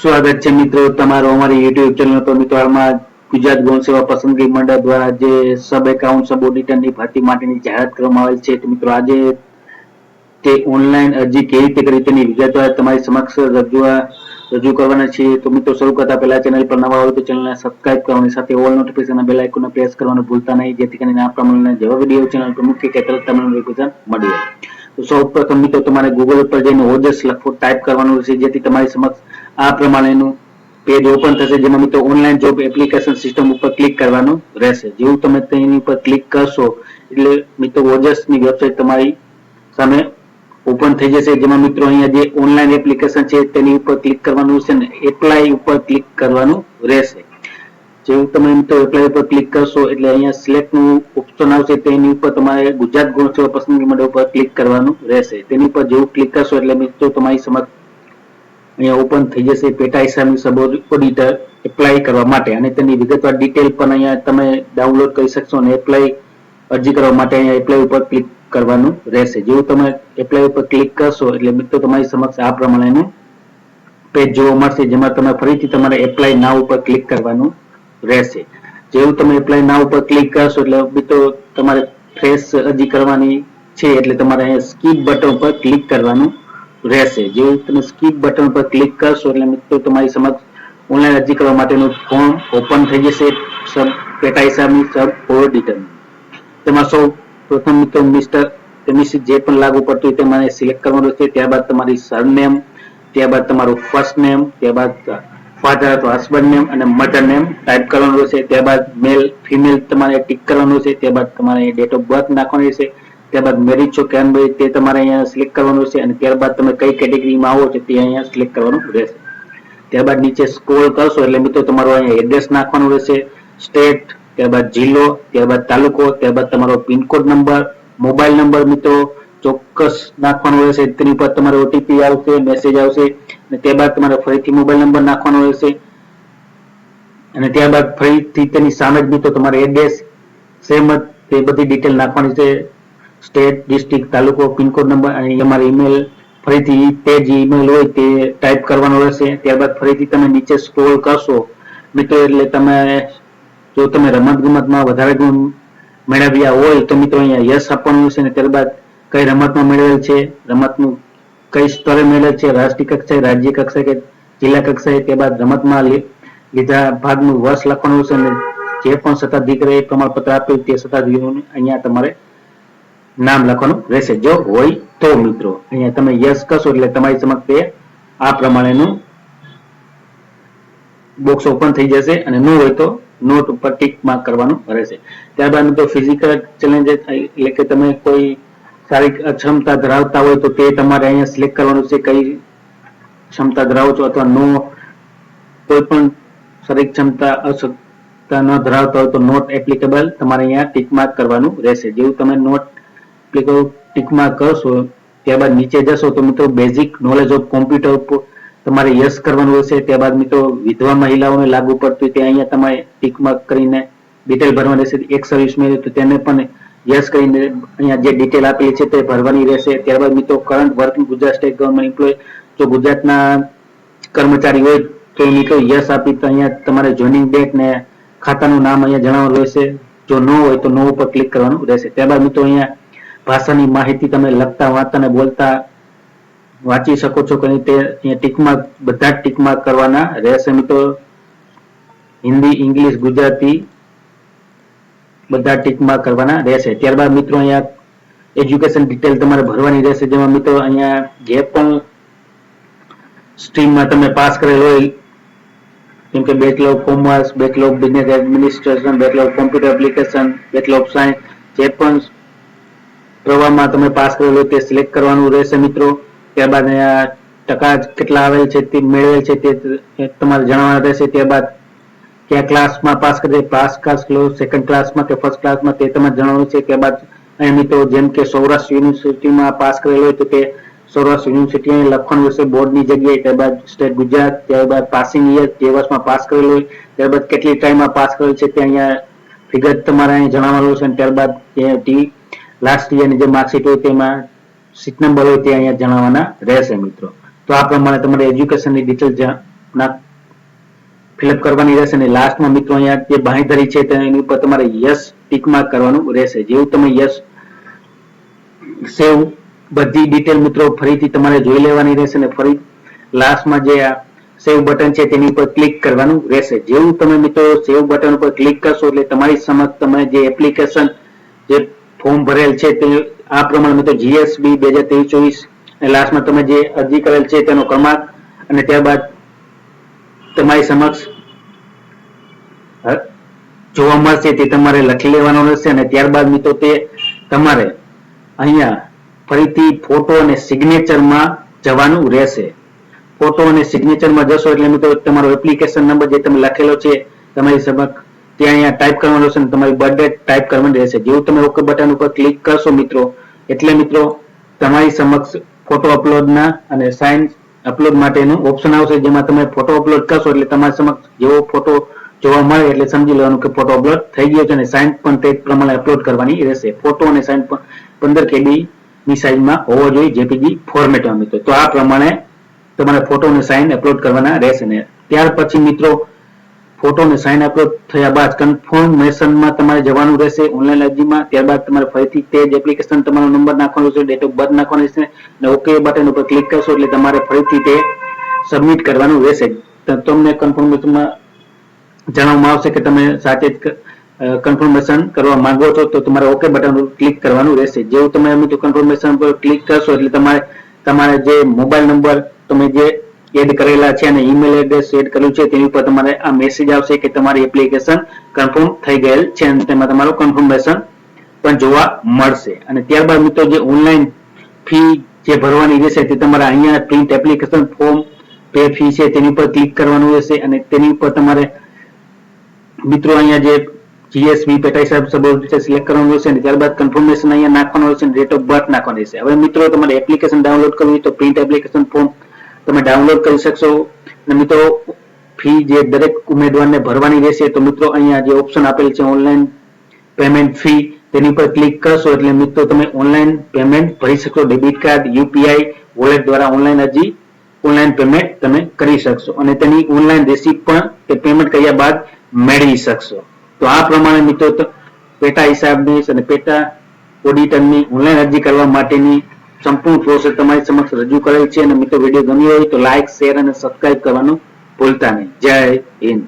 સ્વાગત છે મિત્રો તમારો અમારી યુટ્યુબ ચેનલ પર. મિત્રો, હાલમાં ગુજરાત ગૌણ સેવા પસંદગી મંડળ દ્વારા જે સબ એકાઉન્ટ સબ ઓડિટરની ભરતી માટેની જાહેરાત કરવામાં આવેલ છે. તો મિત્રો, આજે તે ઓનલાઈન અરજી કેવી રીતે કરી તેની વિગતવાર તમારી સમક્ષ રજૂઆત રજૂ કરવાના છીએ. તો મિત્રો, શરૂ કરતા પહેલા ચેનલ પર નવા હોય તો ચેનલને સબસ્ક્રાઇબ કરવાની સાથે ઓલ નોટિફિકેશન બેલ આઇકોનને પ્રેસ કરવાનું ભૂલતા નહીં, જેથી કરીને આ પ્રમાણે જેવા વીડિયો ચેનલ પર મૂકીએ કે તરત તમને નોટિફિકેશન મળી જાય તો સૌપ્રથમ મિત્રો, તમારે ગૂગલ ઉપર જઈને ઓજસ લખો ટાઈપ કરવાનું રહેશે, જેથી તમારી સમક્ષ આ પ્રમાણેનું પેજ ઓપન થશે, જેમાં મિત્રો ઓનલાઈન જોબ એપ્લિકેશન સિસ્ટમ ઉપર ક્લિક કરવાનું રહેશે. જેવું તમે તેની ઉપર ક્લિક કરશો, એટલે મિત્રો ઓજસની વેબસાઇટ તમારી સામે ઓપન થઈ જશે. જેમાં મિત્રો અહીંયા જે ઓનલાઈન એપ્લિકેશન છે, તેની ઉપર ક્લિક કરવાનું છે ને એપ્લાય ઉપર ક્લિક કરવાનું રહેશે. જેવું તમે મિત્રો એપ્લાય ઉપર ક્લિક કરશો, એટલે અહીંયા સિલેક્ટનું ઓપ્શન આવશે, તેની ઉપર તમારે ગુજરાત ગુણ સેવા પસંદગી મંડળ ઉપર ક્લિક કરવાનું રહેશે. તેની ઉપર જેવું ક્લિક કરશો, એટલે મિત્રો તમારી સમક્ષ અહીંયા ઓપન થઈ જશે. પેટા હિસાબની સબ ઓડિટર એપ્લાય કરવા માટે. અને તેની વિગતવાર ડિટેલ પણ અહીંયા તમે ડાઉનલોડ કરી શકશો અને એપ્લાય અરજી કરવા માટે અહીંયા એપ્લાય ઉપર ક્લિક કરવાનું રહેશે. જેવું તમે એપ્લાય ઉપર ક્લિક કરશો એટલે મિત્રો તમારી સમક્ષ આ પ્રમાણેનું પેજ જોવા મળશે, જેમાં તમે ફરીથી તમારે એપ્લાય ના ઉપર ક્લિક કરવાનું રહેશે. જેવું તમે એપ્લાય ના ઉપર ક્લિક કરશો એટલે મિત્રો તમારે ફ્રેશ અરજી કરવાની છે એટલે તમારે અહીંયા સ્કીપ બટન ઉપર ક્લિક કરવાનું રહેશે. જેવું તમે સ્કીપ બટન પર ક્લિક કરશો એટલે મિત્રો તમારી સમક્ષ ઓનલાઈન અરજી કરવા માટેનું ફોર્મ ઓપન થઈ જશે. સબ પેટા હિસાબની સબ ઓડિટર તેમાં સૌ પ્રથમ મિત્રો મિસ્ટર મિસિસ જે પણ લાગુ પડતું હોય તે મારે સિલેક્ટ કરવાનું છે ત્યારબાદ તમારી સરનેમ ત્યારબાદ તમારું ફર્સ્ટ નેમ ત્યારબાદ ફાધર અથવા હસબન્ડ નેમ અને મધર નેમ ટાઈપ કરવાનું રહેશે. ત્યારબાદ મેલ ફિમેલ તમારે ટિક કરવાનું છે ત્યારબાદ તમારે ડેટ ઓફ બર્થ નાખવાની રહેશે. ત્યારબાદ મેરિટ છો કે અનમેરિજ તે તમારે અહીંયા સિલેક્ટ કરવાનું છે અને ત્યારબાદ તમે કઈ કેટેગરીમાં આવો છો, તે અહીંયા સિલેક્ટ કરવાનું રહેશે. ત્યારબાદ નીચે સ્ક્રોલ કરશો એટલે મિત્રો તમારું અહીંયા એડ્રેસ નાખવાનું રહેશે. સ્ટેટ ત્યારબાદ જિલ્લો, ત્યારબાદ તાલુકો, ત્યારબાદ તમારો પિનકોડ નંબર મોબાઈલ નંબર મિત્રો, ચોક્કસ નાખવાનો રહેશે. તેની પર તમારે ઓટીપી આવશે મેસેજ આવશે અને ત્યારબાદ તમારે ફરીથી મોબાઈલ નંબર નાખવાનો રહેશે. અને ત્યારબાદ ફરીથી તેની સામે જ મિત્રો તમારે એડ્રેસ સેમ જ તે બધી ડિટેલ નાખવાની છે. સ્ટેટ, ડિસ્ટ્રિક્ટ, તાલુકો પિનકોડ નંબર અને તમારો ઈમેલ ફરીથી તે જે ઈમેલ હોય તે ટાઈપ કરવાનો રહેશે. ત્યારબાદ ફરીથી તમે નીચે સ્ક્રોલ કરશો. મિત્રો, એટલે તમે જો તમે રમત ગમતમાં વધારે ગુણ મેળવ્યા હોય તો મિત્રો અહીંયા યસ આપવાનું છે અને ત્યારબાદ કઈ રમતમાં મેળવેલ છે, રમતનું કઈ સ્તરે મેળવેલ છે, રાષ્ટ્રીય કક્ષાએ, રાજ્ય કક્ષાએ કે જિલ્લા કક્ષાએ, ત્યારબાદ રમતમાં લીધા ભાગનું વર્ષ લખવાનું છે અને જે પણ સત્તાધિકારી પ્રમાણપત્ર આપ્યું તે સત્તાધિકારીઓને અહીંયા તમારે નામ લખવાનું રહેશે. જો હોય તો મિત્રો, અહીંયા તમે યસ કરશો એટલે તમારી સમક્ષ આ પ્રમાણેનું બોક્સ ઓપન થઈ જશે અને નો હોય તો નોટ ઉપર ટીક માર્ક કરવાનું રહેશે. ત્યારબાદ મિત્રો ફિઝિકલ ચેલેન્જ એટલે કે તમે કોઈ શારીરિક અક્ષમતા ધરાવતા હોય તો તે તમારે અહીંયા સિલેક્ટ કરવાનું છે કઈ ક્ષમતા ધરાવો છો અથવા નો કોઈ પણ શારીરિક ક્ષમતા અક્ષમતા ન ધરાવતા હોય તો નોટ એપ્લિકેબલ તમારે અહીંયા ટિક માર્ક કરવાનું રહેશે. જેવું તમે નોટ એપ્લિકેબલ ટિક કરશો ત્યારબાદ નીચે જશો તો મિત્રો બેઝિક નોલેજ ઓફ કોમ્પ્યુટર ઉપર તમારે યસ કરવાનું રહેશે. ત્યારબાદ મિત્રો વિધવા મહિલાઓને લાગુ પડતું તે અહીંયા તમારે ટિક માર્ક કરીને ડિટેલ ભરવાની રહેશે. એક સર્વિસ મેળવે તો તેને પણ યસ કરીને અહીંયા જે ડિટેલ આપેલી છે તે ભરવાની રહેશે. ત્યારબાદ મિત્રો current working Gujarat state government employee જો ગુજરાતના કર્મચારી હોય તો એ મિત્રો યસ આપી તો અહીંયા તમારે જોઈનિંગ ડેટ ને ખાતાનું નામ અહીંયા જણાવવાનું રહેશે. જો ન હોય તો નો ઉપર ક્લિક કરવાનું રહેશે. ત્યારબાદ મિત્રો અહીંયા ભાષાની માહિતી તમે લખતા, વાંચતા બોલતા વાંચી શકો છો કે તે અહીંયા ટીકમાર્ક, બધા જ ટીકમાર્ક કરવાના રહેશે મિત્રો. હિન્દી, ઇંગ્લિશ, ગુજરાતી બધા ટીકમાર્ક કરવાના રહેશે. ત્યારબાદ મિત્રો અહીંયા એજ્યુકેશન ડિટેલ તમારે ભરવાની રહેશે. જેમાં મિત્રો અહીંયા જે પણ સ્ટ્રીમમાં તમે પાસ કરેલ હોય, જેમ કે bachelor of commerce bachelor of business administration bachelor of computer application bachelor of science જે પણ પ્રવાહમાં તમે પાસ કરેલો તે સિલેક્ટ કરવાનું રહેશે મિત્રો. ત્યારબાદ અહીંયા ટકા કેટલા આવેલ છે તે મેળવેલ છે તે તમારે જણાવવાના રહેશે. ત્યારબાદ કયા ક્લાસમાં પાસ કરે પાસ ક્લાસ લો સેકન્ડ ક્લાસમાં કે ફર્સ્ટ ક્લાસમાં તે તમારે જણાવવાનું છે. ત્યારબાદ અહીં મિત્રો જેમ કે સૌરાષ્ટ્ર યુનિવર્સિટીમાં પાસ કરેલો હોય તો તે સૌરાષ્ટ્ર યુનિવર્સિટી લખવાનું રહેશે બોર્ડની જગ્યાએ. ત્યારબાદ સ્ટેટ ગુજરાત, ત્યારબાદ પાસિંગ યર જે વર્ષમાં પાસ કરેલો હોય. ત્યારબાદ કેટલી ટાઈમમાં પાસ કરેલ છે તે અહીંયા ફિગર તમારે અહીં જણાવવાનું છે અને ત્યારબાદ ટી લાસ્ટ યરની જે માર્કશીટ હોય તેમાં સીટ નંબર હોય તે અહીંયા જણાવવાના રહેશે મિત્રો. તો આ પ્રમાણે તમારે એજ્યુકેશનની ડિટેલ ફિલઅપ કરવાની રહેશે અને લાસ્ટમાં મિત્રો અહીંયા જે બાંહેધરી છે તેની ઉપર તમારે યસ ટીક માર્ક કરવાનું રહેશે. જેવું તમે યસ સેવ બધી ડિટેલ મિત્રો ફરીથી તમારે જોઈ લેવાની રહેશે અને ફરી લાસ્ટમાં જે આ સેવ બટન છે તેની ઉપર ક્લિક કરવાનું રહેશે. જેવું તમે મિત્રો સેવ બટન ઉપર ક્લિક કરશો એટલે તમારી સમક્ષ તમે જે એપ્લિકેશન જે ફોર્મ ભરેલ છે તે આ પ્રમાણે મિત્રો જીએસબી બે હજાર ત્રેવીસ ચોવીસ લાસ્ટમાં તમે જે અરજી કરેલ છે તેનો ક્રમાંક અને ત્યારબાદ તમારી સમક્ષ જોવા મળશે તે તમારે લખી લેવાનો રહેશે અને ત્યારબાદ મિત્રો તે તમારે અહીંયા ફરીથી ફોટો અને સિગ્નેચરમાં જવાનું રહેશે. ફોટો અને સિગ્નેચરમાં જશો એટલે મિત્રો તમારો એપ્લિકેશન નંબર જે તમે લખેલો છે તમારી સમક્ષ ત્યાં અહીંયા ટાઈપ કરવાનો રહેશે તમારી બર્થડે ટાઈપ કરવાની રહેશે. જેવું તમે ઓકે બટન ઉપર ક્લિક કરશો મિત્રો, એટલે મિત્રો તમારી સમક્ષ ફોટો અપલોડના અને સાઇન અપલોડ માટેનું ઓપ્શન આવશે. જેમાં તમે ફોટો અપલોડ કરશો એટલે તમારી સમક્ષ જેવો ફોટો જોવા મળે એટલે સમજી લેવાનું કે ફોટો અપલોડ થઈ ગયો છે અને સાઇન પણ તે પ્રમાણે અપલોડ કરવાની રહેશે. ફોટો અને સાઇન પણ પંદર કેબી ની સાઇઝમાં હોવો જોઈએ, જેપીજી ફોર્મેટમાં મિત્રો. તો આ પ્રમાણે તમારે ફોટો અને સાઇન અપલોડ કરવાના રહેશે ને. ત્યાર પછી મિત્રો ફોટો અને સાઇન અપલોડ થયા બાદ કન્ફર્મેશનમાં તમારે જવાનું રહેશે. ઓનલાઈન અરજીમાં ત્યારબાદ તમારે ફરીથી તે જ એપ્લિકેશન તમારો નંબર નાખવાનો છે ડેટ ઓફ બર્થ નાખવાનો છે અને ઓકે બટન ઉપર ક્લિક કરશો એટલે તમારે ફરીથી તે સબમિટ કરવાનું રહેશે. તમને કન્ફર્મેશનમાં જણાવવામાં આવશે કે તમે સાચે જ કન્ફર્મેશન કરવા માંગો છો, તો તમારે ઓકે બટન ઉપર ક્લિક કરવાનું રહેશે. જેવું તમે મિત્રો કન્ફર્મેશન પર ક્લિક કરશો એટલે તમારે તમારે જે મોબાઈલ નંબર તમે જે એડ કરેલા છે અને ઈમેલ એડ્રેસ એડ કર્યું છે, તેની ઉપર તમારે આ મેસેજ આવશે કે તમારી એપ્લિકેશન કન્ફર્મ થઈ ગયેલ છે અને તેમાં તમારું કન્ફર્મેશન પણ જોવા મળશે. અને ત્યારબાદ મિત્રો જે ઓનલાઈન ફી જે ભરવાની રહેશે તે તમારે અહીંયા print application form pay fee છે, તેની ઉપર ક્લિક કરવાનું રહેશે અને તેની ઉપર તમારે મિત્રો અહીંયા જે જીએસબી પેટા હિસાબ સબોર્ડિનેટ સિલેક્ટ કરવાનું રહેશે અને ત્યારબાદ કન્ફર્મેશન અહીંયા નાખવાનું રહેશે ડેટ ઓફ બર્થ નાખવાનું રહેશે. હવે મિત્રો તમારે એપ્લિકેશન ડાઉનલોડ કરવી તો પ્રિન્ટ એપ્લિકેશન ફોર્મ તમે ડાઉનલોડ કરી શકશો. અને મિત્રો ફી જે દરેક ઉમેદવારને ભરવાની રહેશે, તો મિત્રો, અહીંયા જે ઓપ્શન આપેલ છે ઓનલાઈન પેમેન્ટ ફી તેની પર ક્લિક કરશો એટલે મિત્રો, તમે ઓનલાઈન પેમેન્ટ ભરી શકશો. ડેબિટ કાર્ડ યુપીઆઈ વોલેટ દ્વારા ઓનલાઈન અરજી ઓનલાઈન પેમેન્ટ તમે કરી શકશો. અને તેની ઓનલાઈન રેસીપ પણ તે પેમેન્ટ કર્યા બાદ મેળવી શકશો. તો આ પ્રમાણે મિત્રો પેટા હિસાબની અને પેટા ઓડિટરની ઓનલાઈન અરજી કરવા માટેની સંપૂર્ણ પ્રોસેસ તમારી સમક્ષ રજૂ કરેલ છે અને મિત્રો વીડિયો ગમ્યો હોય તો લાઇક શેર અને સબસ્ક્રાઇબ કરવાનું ભૂલતા નહીં. જય હિન્દ.